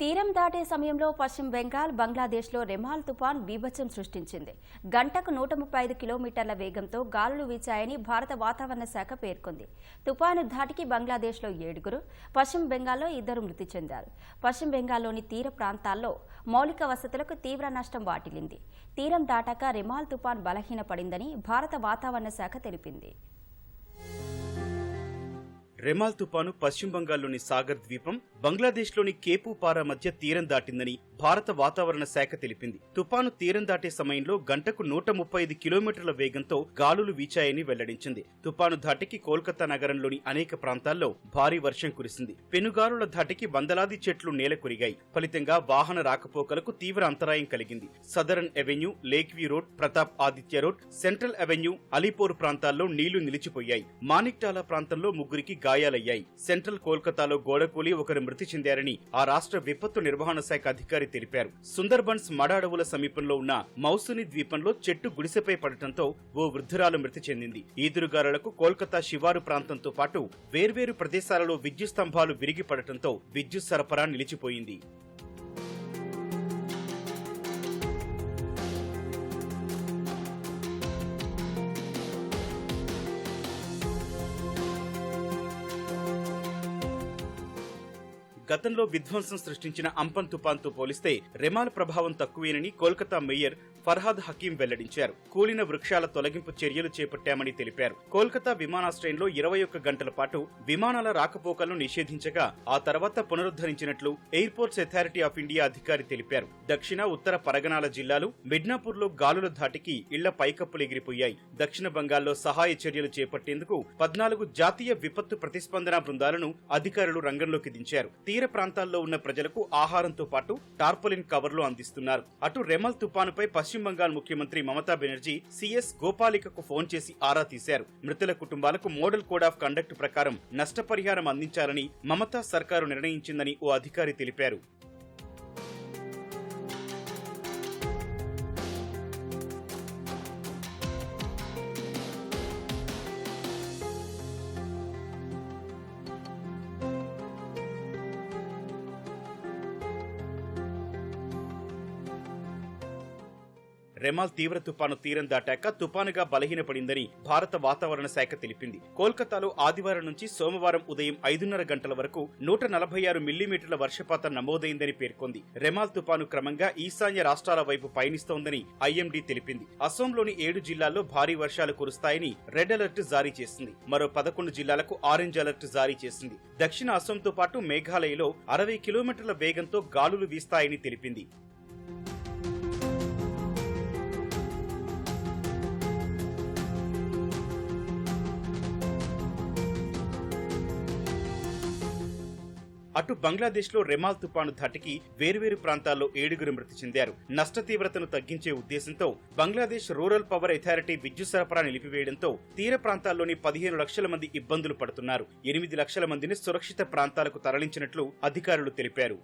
తీరం దాటే సమయంలో పశ్చిమ బెంగాల్ బంగ్లాదేశ్లో రెమాల్ తుపాన్ బీభత్సం సృష్టించింది. గంటకు నూట ముప్పై ఐదు కిలోమీటర్ల వేగంతో గాలులు వీచాయని భారత వాతావరణ శాఖ పేర్కొంది. తుపాను ధాటికి బంగ్లాదేశ్లో ఏడుగురు పశ్చిమ బెంగాల్లో ఇద్దరు మృతి చెందారు. పశ్చిమ బెంగాల్లోని తీర ప్రాంతాల్లో మౌలిక వసతులకు తీవ్ర నష్టం వాటిల్లింది. తీరం దాటాక రెమాల్ తుపాన్ బలహీనపడిందని భారత వాతావరణ శాఖ తెలిపింది. రెమాల్ తుపాను పశ్చిమ బెంగాల్లోని సాగర్ ద్వీపం బంగ్లాదేశ్లోని కేపుపారా మధ్య తీరం దాటిందని భారత వాతావరణ శాఖ తెలిపింది. తుపాను తీరం దాటే సమయంలో గంటకు నూట ముప్పై ఐదు కిలోమీటర్ల వేగంతో గాలులు వీచాయని వెల్లడించింది. తుపాను ధాటికి కోల్కతా నగరంలోని అనేక ప్రాంతాల్లో భారీ వర్షం కురిసింది. పెనుగాలుల ధాటికి వందలాది చెట్లు నేల కొరిగాయి. ఫలితంగా వాహన రాకపోకలకు తీవ్ర అంతరాయం కలిగింది. Southern avenue lake view road Pratap Aditya road central avenue Alipur ప్రాంతాల్లో నీళ్ళు నిలిచిపోయాయి. మానిక్టాలా ప్రాంతంలో ముగ్గురికి గాయాలయ్యాయి. సెంట్రల్ కోల్కతాలో గోడకూలి ఒకరు మృతి చెందారని ఆ రాష్ట్ర విపత్తు నిర్వహణ శాఖ అధికారి తెలిపారు. సుందర్బన్స్ మడ అడవుల సమీపంలో ఉన్న మౌసుని ద్వీపంలో చెట్టు గుడిసెపై పడటంతో ఓ వృద్ధురాలు మృతి చెందింది. ఈదురుగారులకు కోల్కతా శివారు ప్రాంతంతో పాటు వేర్వేరు ప్రదేశాలలో విద్యుత్ స్తంభాలు విరిగి పడటంతో విద్యుత్ సరఫరా నిలిచిపోయింది. గతంలో విధ్వంసం సృష్టించిన అంపన్ తుపాన్తో పోలిస్తే రెమాల్ ప్రభావం తక్కువేనని కోల్కతా మేయర్ ఫర్హాద్ హకీం వెల్లడించారు. కూలిన వృక్షాల తొలగింపు చర్యలు చేపట్టామని తెలిపారు. కోల్కతా విమానాశ్రయంలో ఇరవై ఒక్క గంటల పాటు విమానాల రాకపోకలను నిషేధించగా ఆ తర్వాత పునరుద్ధరించినట్లు ఎయిర్పోర్ట్స్ అథారిటీ ఆఫ్ ఇండియా అధికారి తెలిపారు. దక్షిణ ఉత్తర పరగణాల జిల్లాలు మిడ్నాపూర్లో గాలుల ధాటికి ఇళ్ళ పైకప్పులు ఎగిరిపోయాయి. దక్షిణ బంగాల్లో సహాయ చర్యలు చేపట్టేందుకు పద్నాలుగు జాతీయ విపత్తు ప్రతిస్పందన బృందాలను అధికారులు రంగంలోకి దించారు. తీర ప్రాంతాల్లో ఉన్న ప్రజలకు ఆహారంతో పాటు టార్పోలిన్ కవర్లు అందిస్తున్నారు. అటు రెమల్ తుపానుపై పశ్చిమ బెంగాల్ ముఖ్యమంత్రి మమతా బెనర్జీ సీఎస్ గోపాలికకు ఫోన్ చేసి ఆరా తీశారు. మృతుల కుటుంబాలకు మోడల్ కోడ్ ఆఫ్ కండక్ట్ ప్రకారం నష్టపరిహారం అందించాలని మమతా సర్కారు నిర్ణయించిందని ఓ అధికారి తెలిపారు. రెమాల్ తీవ్ర తుపాను తీరం దాటాక తుపానుగా బలహీనపడిందని భారత వాతావరణ శాఖ తెలిపింది. కోల్కతాలో ఆదివారం నుంచి సోమవారం ఉదయం ఐదున్నర గంటల వరకు నూట నలభై ఆరు మిల్లీమీటర్ల వర్షపాతం నమోదైందని పేర్కొంది. రెమాల్ తుపాను క్రమంగా ఈశాన్య రాష్ట్రాల వైపు పయనిస్తోందని ఐఎండీ తెలిపింది. అసోంలోని ఏడు జిల్లాల్లో భారీ వర్షాలు కురుస్తాయని రెడ్ అలర్ట్ జారీ చేసింది. మరో పదకొండు జిల్లాలకు ఆరెంజ్ అలర్ట్ జారీ చేసింది. దక్షిణ అసోంతో పాటు మేఘాలయలో అరవై కిలోమీటర్ల వేగంతో గాలులు వీస్తాయని తెలిపింది. అటు బంగ్లాదేశ్లో రెమాల్ తుపాను ధాటికి వేర్వేరు ప్రాంతాల్లో ఏడుగురు మృతి చెందారు. నష్ట తీవ్రతను తగ్గించే ఉద్దేశంతో బంగ్లాదేశ్ రూరల్ పవర్ అథారిటీ విద్యుత్ సరఫరా నిలిపివేయడంతో తీర ప్రాంతాల్లోని పదిహేను లక్షల మంది ఇబ్బందులు పడుతున్నారు. ఎనిమిది లక్షల మందిని సురక్షిత ప్రాంతాలకు తరలించినట్లు అధికారులు తెలిపారు.